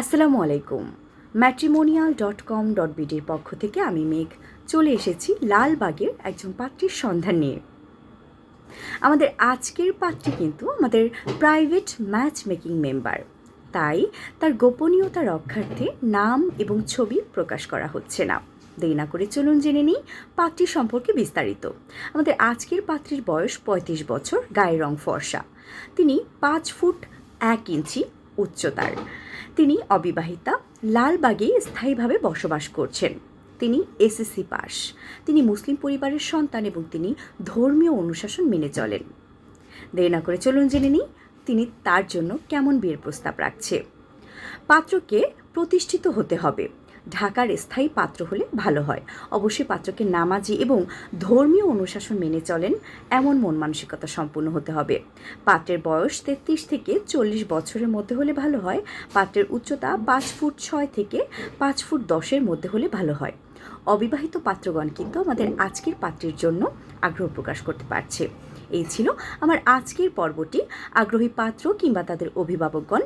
আসসালামু আলাইকুম। Matrimonial dot com dot বিডির পক্ষ থেকে আমি মেঘ চলে এসেছি লালবাগের একজন পাত্রীর সন্ধান নিয়ে। আমাদের আজকের পাত্রী কিন্তু আমাদের প্রাইভেট ম্যাচ মেকিং মেম্বার তাই তার গোপনীয়তা রক্ষার্থে নাম এবং ছবি প্রকাশ করা হচ্ছে না। দেরি না করে চলুন জেনে নিই পাত্রী সম্পর্কে বিস্তারিত। আমাদের আজকের পাত্রীর বয়স পঁয়ত্রিশ বছর, গায়ের রং ফর্সা। তিনি পাঁচ ফুট এক ইঞ্চি উচ্চতার। তিনি অবিবাহিতা, লালবাগে স্থায়ীভাবে বসবাস করছেন। তিনি এসএসসি পাস। তিনি মুসলিম পরিবারের সন্তান এবং তিনি ধর্মীয় অনুশাসন মেনে চলেন। দেরি না করে চলুন জেনে নিই তিনি তার জন্য কেমন বিয়ের প্রস্তাব রাখছে। পাত্রকে প্রতিষ্ঠিত হতে হবে। ঢাকার স্থায়ী পাত্র হলে ভালো হয়। অবশ্যই পাত্রকে নামাজি এবং ধর্মীয় অনুশাসন মেনে চলেন, এমন মন মানসিকতা সম্পূর্ণ হতে হবে। পাত্রের বয়স তেত্রিশ থেকে চল্লিশ বছরের মধ্যে হলে ভালো হয়, পাত্রের উচ্চতা পাঁচ ফুট ছয় থেকে পাঁচ ফুট দশের মধ্যে হলে ভালো হয়। অবিবাহিত পাত্রগণ কিন্তু আমাদের আজকের পাত্রের জন্য আগ্রহ প্রকাশ করতে পারছে। এই ছিল আমার আজকের পর্বটি। আগ্রহী পাত্র কিংবা তাদের অভিভাবকগণ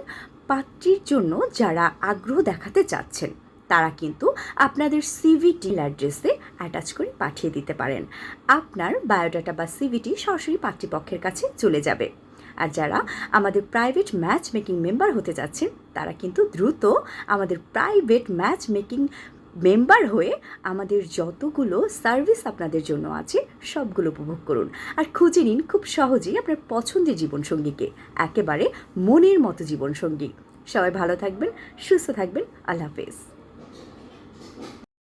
পাত্রীর জন্য যারা আগ্রহ দেখাতে চাচ্ছেন। তারা কিন্তু আপনাদের সিভিটি অ্যাড্রেসে অ্যাটাচ করে পাঠিয়ে দিতে পারেন। আপনার বায়োডাটা বা সিভিটি সরাসরি পাত্রীপক্ষের কাছে চলে যাবে। আর যারা আমাদের প্রাইভেট ম্যাচ মেকিং মেম্বার হতে যাচ্ছেন, তারা কিন্তু দ্রুত আমাদের প্রাইভেট ম্যাচ মেকিং মেম্বার হয়ে আমাদের যতগুলো সার্ভিস আপনাদের জন্য আছে, সবগুলো উপভোগ করুন। আর খুঁজে নিন খুব সহজেই আপনার পছন্দের জীবনসঙ্গীকে, একেবারে মনের মতো জীবনসঙ্গী। সবাই ভালো থাকবেন, সুস্থ থাকবেন, আল্লাহ হাফেজ।